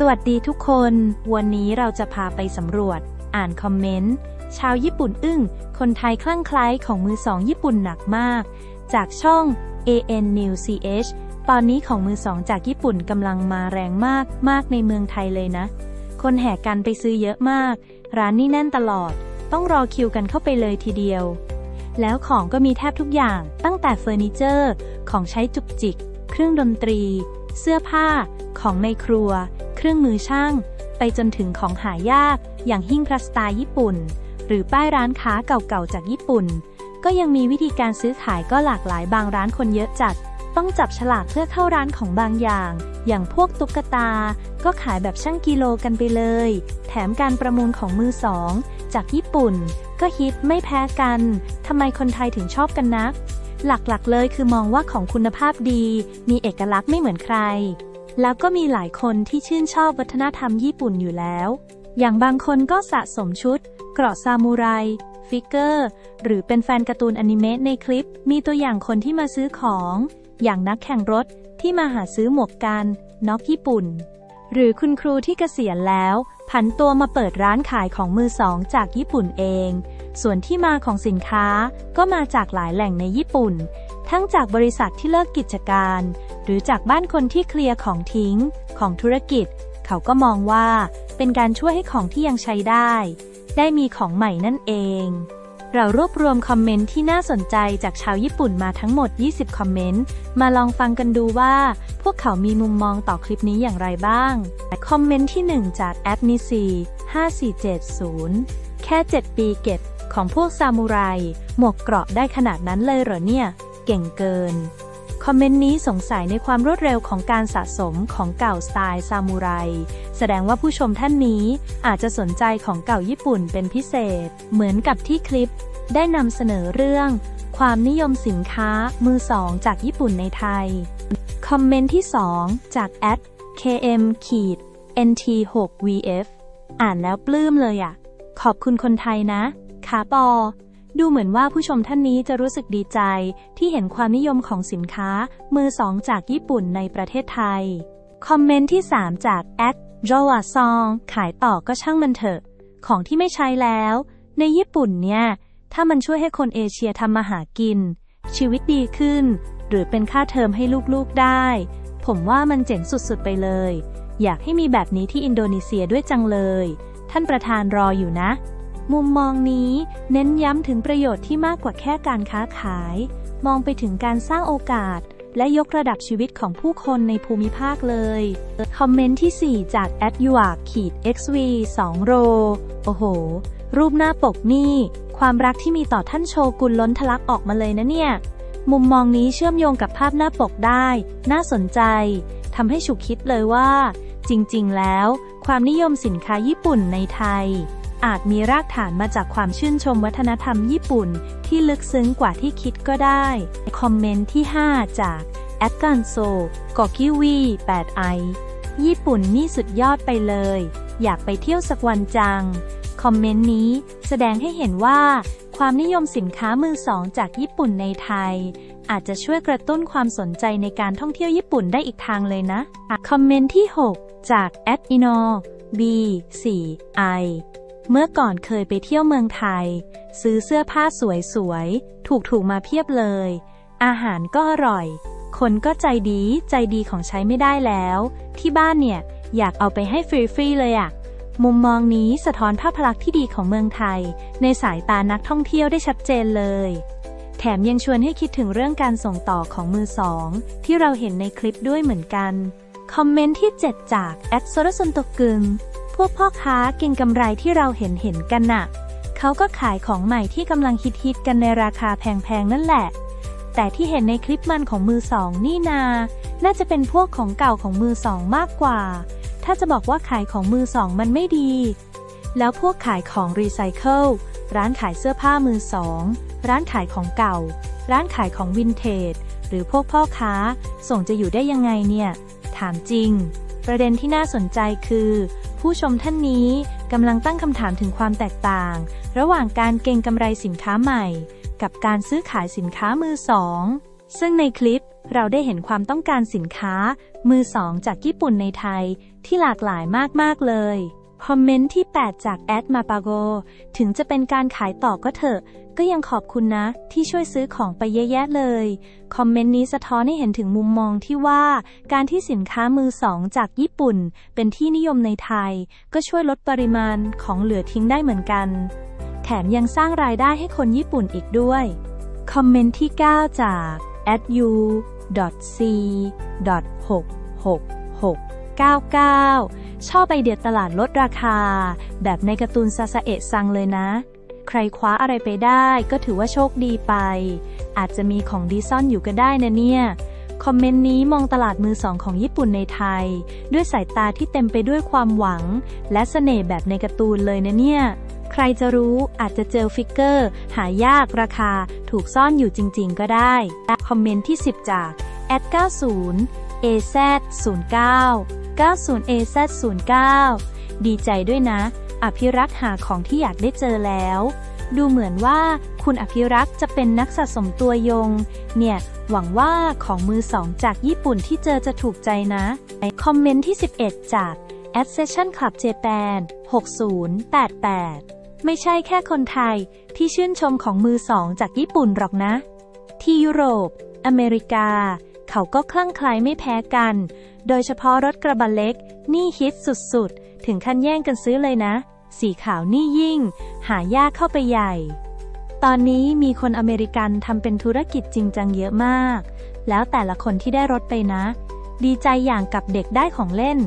สวัสดีทุกคน วันนี้เราจะพาไปสำรวจ อ่านคอมเมนต์ ชาวญี่ปุ่นอึ้ง คนไทยคลั่งไคล้ของมือสองญี่ปุ่นหนักมาก จากช่อง AN News CH ตอนนี้ของมือสองจากญี่ปุ่นกำลังมาแรงมากมากในเมืองไทยเลยนะ คนแห่กันไปซื้อเยอะมาก ร้านนี่แน่นตลอด ต้องรอคิวกันเข้าไปเลยทีเดียว แล้วของก็มีแทบทุกอย่าง ตั้งแต่เฟอร์นิเจอร์ ของใช้จุกจิก เครื่องดนตรี เสื้อผ้า ของในครัว เครื่องมือช่าง ไปจนถึงของหายาก อย่างหิ้งพระสตล์ญี่ปุ่น หรือป้ายร้านค้าเก่าๆจากญี่ปุ่น ก็ยังมีวิธีการซื้อขายก็หลากหลายบางร้านคนเยอะจัด ต้องจับฉลากเพื่อเข้าร้านของบางอย่าง อย่างพวกตุ๊กตา ก็ขายแบบช่างกิโลกันไปเลย แถมการประมูลของมือสอง จากญี่ปุ่น ก็ฮิตไม่แพ้กันทำไมคนไทยถึงชอบกันนักหลักๆ เลยคือมองว่าของคุณภาพดี มีเอกลักษณ์ไม่เหมือนใคร แล้วก็มีหลายคนที่ชื่นชอบวัฒนธรรมญี่ปุ่นอยู่แล้ว อย่างบางคนก็สะสมชุด เกราะซามูไร ฟิกเกอร์ หรือเป็นแฟนการ์ตูนอนิเมะในคลิป มีตัวอย่างคนที่มาซื้อของ อย่างนักแข่งรถที่มาหาซื้อหมวกกันน็อกญี่ปุ่น หรือคุณครูที่เกษียณแล้ว ผันตัวมาเปิดร้านขายของมือสองจากญี่ปุ่นเอง ส่วนที่มาของสินค้าก็มาจากหลายแหล่งในญี่ปุ่น ทั้งจากบริษัทที่เลิกกิจการ หรือจากบ้านคนที่เคลียร์ของทิ้ง ของธุรกิจ เขาก็มองว่า เป็นการช่วยให้ของที่ยังใช้ได้ ได้มีของใหม่นั่นเอง เรารวบรวมคอมเมนต์ที่น่าสนใจจากชาวญี่ปุ่นมาทั้งหมด 20 คอมเมนต์ มาลองฟังกันดูว่า พวกเขามีมุมมองต่อคลิปนี้อย่างไรบ้าง คอมเมนต์ที่ 1 จากแอดนิซี5470 แค่ 7 ปีเก็บของพวกซามูไร หมวกเกราะได้ขนาดนั้นเลยเหรอเนี่ย เก่งเกิน คอมเมนต์นี้สงสัยในความรวดเร็วของการสะสมของเก่าสไตล์ซามูไร แสดงว่าผู้ชมท่านนี้อาจจะสนใจของเก่าญี่ปุ่นเป็นพิเศษ เหมือนกับที่คลิป ได้นำเสนอเรื่อง ความนิยมสินค้ามือสองจากญี่ปุ่นในไทย คอมเมนต์ที่ 2 จากแอด km ขีด nt 6 vf อ่านแล้วปลื้มเลยอะขอบคุณคนไทยนะขาปอ ดูเหมือนว่าผู้ชมท่านนี้จะรู้สึกดีใจ ที่เห็นความนิยมของสินค้า มือสองจากญี่ปุ่นในประเทศไทย คอมเมนต์ที่ 3 จากแอด j o a song ขายต่อก็ช่างมันเถอะ ของที่ไม่ใช้แล้ว ในญี่ปุ่นเนี่ย ถ้ามันช่วยให้คนเอเชียทำมาหากิน ชีวิตดีขึ้น หรือเป็นค่าเทอมให้ลูกๆได้ ผมว่ามันเจ๋งสุดๆไปเลย อยากให้มีแบบนี้ที่อินโดนีเซียด้วยจังเลย ท่านประธานรออยู่นะ มุมมองนี้เน้นย้ำถึงประโยชน์ที่มากกว่าแค่การค้าขาย มองไปถึงการสร้างโอกาส และยกระดับชีวิตของผู้คนในภูมิภาคเลย คอมเมนต์ที่ 4 จาก a d y u a ขีด xv 2โร โอ้โห รูปหน้าปกนี่ ความรักที่มีต่อท่านโชกุนล้นทะลักออกมาเลยนะเนี่ย มุมมองนี้เชื่อมโยงกับภาพหน้าปกได้ น่าสนใจทำให้ฉุกคิดเลยว่า จริง ๆ แล้ว ความนิยมสินค้าญี่ปุ่นในไทย อาจมีรากฐานมาจากความชื่นชมวัฒนธรรมญี่ปุ่น ที่ลึกซึ้งกว่าที่คิดก็ได้ คอมเมนต์ที่ 5 จากแอดกันโซกอกิวี8ไอญี่ปุ่นนี่สุดยอดไปเลย อยากไปเที่ยวสักวันจัง คอมเมนต์นี้แสดงให้เห็นว่า ความนิยมสินค้ามือสองจากญี่ปุ่นในไทย อาจจะช่วยกระตุ้นความสนใจในการท่องเที่ยวญี่ปุ่นได้อีกทางเลยนะ คอมเมนต์ที่ 6 จาก a d i n o b 4 i เมื่อก่อนเคยไปเที่ยวเมืองไทย ซื้อเสื้อผ้าสวยๆ ถูกๆ มาเพียบเลย อาหารก็อร่อย คนก็ใจดีใจดีของใช้ไม่ได้แล้ว ที่บ้านเนี่ย อยากเอาไปให้ฟรีๆ เลยอะมุมมองนี้สะท้อนภาพลักษณ์ที่ดีของเมืองไทย ในสายตานักท่องเที่ยวได้ชัดเจนเลย แถมยังชวนให้คิดถึงเรื่องการส่งต่อของมือสอง ที่เราเห็นในคลิปด้วยเหมือนกัน คอมเมนต์ที่ 7 จากแอดโซรซุนตกึง วกพ่อค้าเก่งกำไรที่เราเห็นเห็นกันน่ะ เขาก็ขายของใหม่ที่กำลังฮิตๆกันในราคาแพงๆนั่นแหละ แต่ที่เห็นในคลิปมันของมือสองนี่นา น่าจะเป็นพวกของเก่าของมือสองมากกว่า ถ้าจะบอกว่าขายของมือสองมันไม่ดี แล้วพวกขายของรีไซเคิล ร้านขายเสื้อผ้ามือสอง ร้านขายของเก่า ร้านขายของวินเทจ หรือพวกพ่อค้า ส่งจะอยู่ได้ยังไงเนี่ย ถามจริง ประเด็นที่น่าสนใจคือ ผู้ชมท่านนี้กำลังตั้งคำถามถึงความแตกต่าง ระหว่างการเก็งกำไรสินค้าใหม่ กับการซื้อขายสินค้ามือสอง ซึ่งในคลิปเราได้เห็นความต้องการสินค้า มือสองจากญี่ปุ่นในไทยที่หลากหลายมากๆเลย คอมเมนต์ที่ 8 จากแอดมาปาโก ถึงจะเป็นการขายต่อก็เถอะ ก็ยังขอบคุณนะ ที่ช่วยซื้อของไปเยอะแยะเลย คอมเมนต์นี้สะท้อนให้เห็นถึงมุมมองที่ว่า การที่สินค้ามือสองจากญี่ปุ่น เป็นที่นิยมในไทย ก็ช่วยลดปริมาณของเหลือทิ้งได้เหมือนกัน แถมยังสร้างรายได้ให้คนญี่ปุ่นอีกด้วย คอมเมนต์ที่ 9 จาก @u c 6 6 6 9 9 ชอบไอเดียตลาดลดราคา แบบในการ์ตูนซาซาเอะซังเลยนะ ใครคว้าอะไรไปได้ก็ถือว่าโชคดีไป อาจจะมีของดีซ่อนอยู่ก็ได้นะเนี่ย คอมเมนต์นี้มองตลาดมือสองของญี่ปุ่นในไทย ด้วยสายตาที่เต็มไปด้วยความหวัง และเสน่ห์แบบในการ์ตูนเลยนะเนี่ย ใครจะรู้อาจจะเจอฟิกเกอร์ หายากราคาถูกซ่อนอยู่จริง ๆ ก็ได้ คอมเมนต์ที่ 10 จาก @90 AZ 09 90 AZ 09 ดีใจด้วยนะ อภิรักษ์หาของที่อยากได้เจอแล้ว ดูเหมือนว่าคุณอภิรักษ์จะเป็นนักสะสมตัวยง เนี่ย หวังว่าของมือสองจากญี่ปุ่นที่เจอจะถูกใจนะ คอมเมนต์ที่ 11 จาก a d Session Club Japan 6088 ไม่ใช่แค่คนไทยที่ชื่นชมของมือสองจากญี่ปุ่นหรอกนะ ที่ยุโรป อเมริกา เขาก็คลั่งไคล้ไม่แพ้กัน โดยเฉพาะรถกระบะเล็ก นี่ฮิตสุดๆ ถึงขั้นแย่งกันซื้อเลยนะ สีขาวนี่ยิ่ง หายากเข้าไปใหญ่ ตอนนี้มีคนอเมริกันทำเป็นธุรกิจจริงจังเยอะมาก แล้วแต่ละคนที่ได้รถไปนะ ดีใจอย่างกับเด็กได้ของเล่น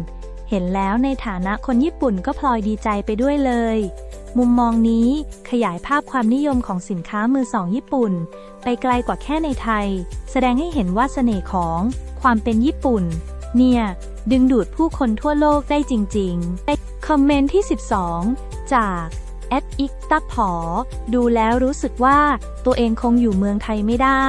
เห็นแล้วในฐานะคนญี่ปุ่นก็พลอยดีใจไปด้วยเลยมุมมองนี้ขยายภาพความนิยมของสินค้ามือสองญี่ปุ่น ไปไกลกว่าแค่ในไทย แสดงให้เห็นว่าเสน่ห์ของความเป็นญี่ปุ่น เนี่ย ดึงดูดผู้คนทั่วโลกได้จริงๆ คอมเมนต์ที่ 12 จากแอดอิกตับผอ ดูแล้วรู้สึกว่าตัวเองคงอยู่เมืองไทยไม่ได้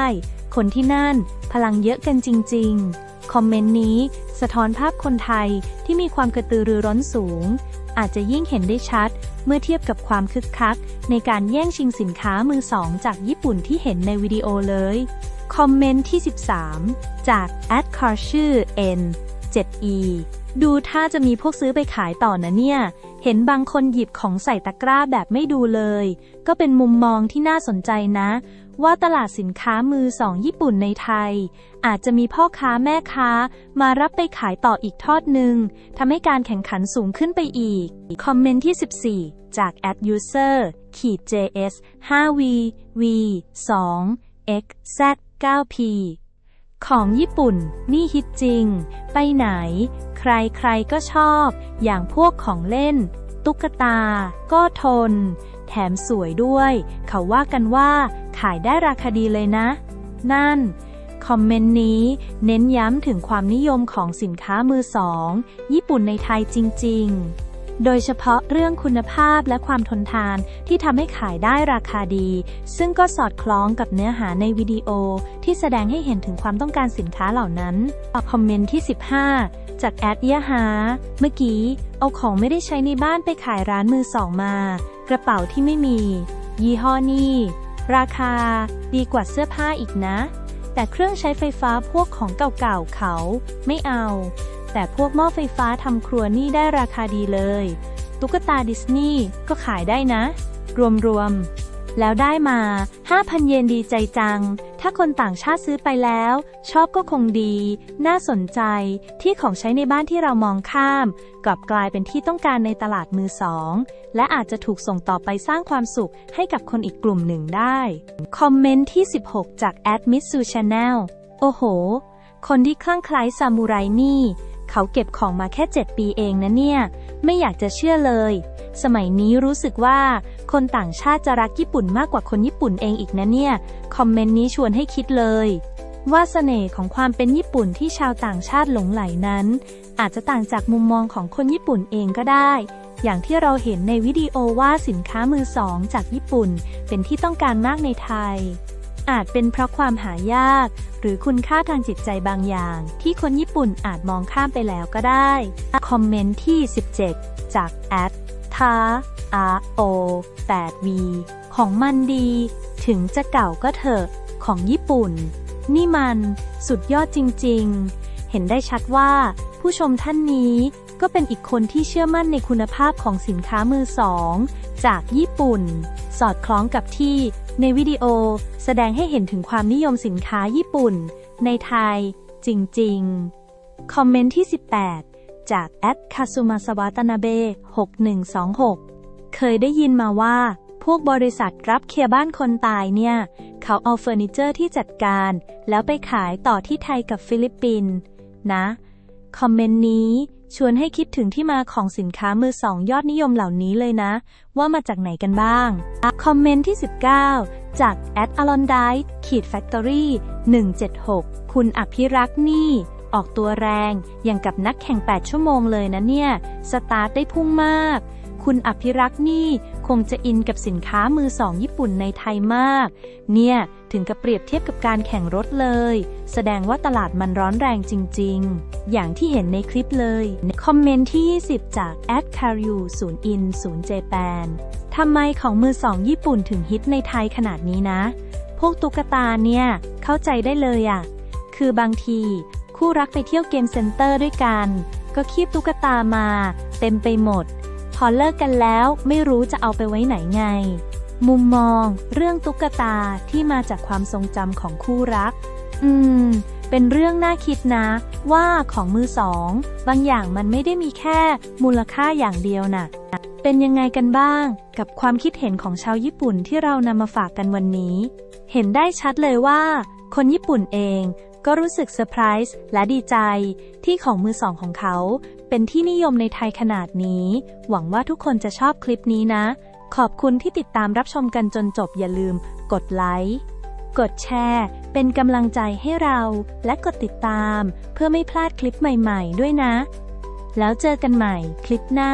คนที่นั่นพลังเยอะกันจริง ๆ คอมเมนต์นี้สะท้อนภาพคนไทยที่มีความกระตือรือร้นสูง อาจจะยิ่งเห็นได้ชัด เมื่อเทียบกับความคึกคัก ในการแย่งชิงสินค้ามือสองจากญี่ปุ่นที่เห็นในวิดีโอเลย คอมเมนต์ที่ 13 จาก a d c a r ชื่อ N 7e ดูถ้าจะมีพวกซื้อไปขายต่อนะเนี่ย เห็นบางคนหยิบของใส่ตะกร้าแบบไม่ดูเลย ก็เป็นมุมมองที่น่าสนใจนะ ว่าตลาดสินค้ามือสองญี่ปุ่นในไทย อาจจะมีพ่อค้าแม่ค้า มารับไปขายต่ออีกทอดหนึ่งทำให้การแข่งขันสูงขึ้นไปอีก คอมเมนต์ที่ 14 จาก ad user ขีด js 5 v v 2 x z 9 p ของญี่ปุ่น นี่ฮิตจริง ไปไหน ใครๆก็ชอบ อย่างพวกของเล่น ตุ๊กตา ก็ทน แถมสวยด้วย เขาว่ากันว่า ขายได้ราคาดีเลยนะ นั่น คอมเมนต์นี้ เน้นย้ำถึงความนิยมของสินค้ามือสอง ญี่ปุ่นในไทยจริง ๆ โดยเฉพาะเรื่องคุณภาพและความทนทานที่ทำให้ขายได้ราคาดี ซึ่งก็สอดคล้องกับเนื้อหาในวิดีโอที่แสดงให้เห็นถึงความต้องการสินค้าเหล่านั้นคอมเมนต์ที่ 15 จากแอดเยหา เมื่อกี้ เอาของไม่ได้ใช้ในบ้านไปขายร้านมือสองมา กระเป๋าที่ไม่มี ยี่ห้อนี้ราคา ดีกว่าเสื้อผ้าอีกนะ แต่เครื่องใช้ไฟฟ้าพวกของเก่าๆเขาไม่เอา แต่พวกหม้อไฟฟ้าทำครัวนี่ได้ราคาดีเลย ตุ๊กตาดิสนีย์ก็ขายได้นะ รวมๆ แล้วได้มา 5,000 เยนดีใจจัง ถ้าคนต่างชาติซื้อไปแล้ว ชอบก็คงดี น่าสนใจที่ของใช้ในบ้านที่เรามองข้าม กลับกลายเป็นที่ต้องการในตลาดมือสอง และอาจจะถูกส่งต่อไปสร้างความสุขให้กับคนอีกกลุ่มหนึ่งได้ คอมเมนต์ที่ 16 จาก a d m i t s u Channel โอ้โห คนที่คลั่งไคล้ซามูไรนี่ เขาเก็บของมาแค่ 7 ปีเองนะเนี่ย ไม่อยากจะเชื่อเลย สมัยนี้รู้สึกว่า คนต่างชาติจะรักญี่ปุ่นมากกว่าคนญี่ปุ่นเองอีกนะเนี่ย คอมเมนต์นี้ชวนให้คิดเลย ว่าเสน่ห์ของความเป็นญี่ปุ่นที่ชาวต่างชาติหลงไหลนั้น อาจจะต่างจากมุมมองของคนญี่ปุ่นเองก็ได้ อย่างที่เราเห็นในวิดีโอว่าสินค้ามือสองจากญี่ปุ่น เป็นที่ต้องการมากในไทย อาจเป็นเพราะความหายาก หรือคุณค่าทางจิตใจบางอย่าง ที่คนญี่ปุ่นอาจมองข้ามไปแล้วก็ได้ คอมเมนต์ที่ 17 จากแอดทา R O 8 V ของมันดี ถึงจะเก่าก็เถอะ ของญี่ปุ่น นี่มันสุดยอดจริง ๆ เห็นได้ชัดว่า ผู้ชมท่านนี้ก็เป็นอีกคนที่เชื่อมั่นในคุณภาพของสินค้ามือสอง จากญี่ปุ่น สอดคล้องกับที่ ในวิดีโอแสดงให้เห็นถึงความนิยมสินค้าญี่ปุ่น ในไทย จริง ๆ คอมเมนต์ที่ 18 จากแอดคาซุมาสวาตนาเบ6126 เคยได้ยินมาว่า พวกบริษัทรับเคลียร์บ้านคนตายเนี่ย เขาเอาเฟอร์นิเจอร์ที่จัดการ แล้วไปขายต่อที่ไทยกับฟิลิปปินส์นะ คอมเมนต์นี้ ชวนให้คิดถึงที่มาของสินค้ามือสองยอดนิยมเหล่านี้เลยนะ ว่ามาจากไหนกันบ้าง คอมเมนต์ที่ 19 จาก a d a l o n d i t e ขีด Factory 176 คุณอภิรักษ์นี่ ออกตัวแรง อย่างกับนักแข่ง 8 ชั่วโมงเลยนะเนี่ย สตาร์ทได้พุ่งมาก คุณอภิรักษ์นี่คงจะอินกับสินค้ามือสองญี่ปุ่นในไทยมาก เนี่ย ถึงกับเปรียบเทียบกับการแข่งรถเลย แสดงว่าตลาดมันร้อนแรงจริง ๆ อย่างที่เห็นในคลิปเลย คอมเมนต์ที่ 20 จาก a d c a r u 0 in 0 Japan ทำไมของมือสองญี่ปุ่นถึงฮิตในไทยขนาดนี้นะ พวกตุ๊กตาเนี่ย เข้าใจได้เลยอะคือบางที คู่รักไปเที่ยวเกมเซ็นเตอร์ด้วยกัน ก็คีบตุ๊กตามา เต็มไปหมด อเลิกกันแล้วไม่รู้จะเอาไปไว้ไหนไง มุมมอง เรื่องตุ๊กตาที่มาจากความทรงจำของคู่รัก อืม เป็นเรื่องน่าคิดนะ ว่าของมือสอง บางอย่างมันไม่ได้มีแค่มูลค่าอย่างเดียวน่ะ เป็นยังไงกันบ้าง กับความคิดเห็นของชาวญี่ปุ่นที่เรานำมาฝากกันวันนี้ เห็นได้ชัดเลยว่า คนญี่ปุ่นเอง ก็รู้สึกเซอร์ไพรส์และดีใจ ที่ของมือสองของเขา เป็นที่นิยมในไทยขนาดนี้ หวังว่าทุกคนจะชอบคลิปนี้นะ ขอบคุณที่ติดตามรับชมกันจนจบอย่าลืม กดไลค์กดแชร์ เป็นกำลังใจให้เราและกดติดตาม เพื่อไม่พลาดคลิปใหม่ๆ ด้วยนะ แล้วเจอกันใหม่คลิปหน้า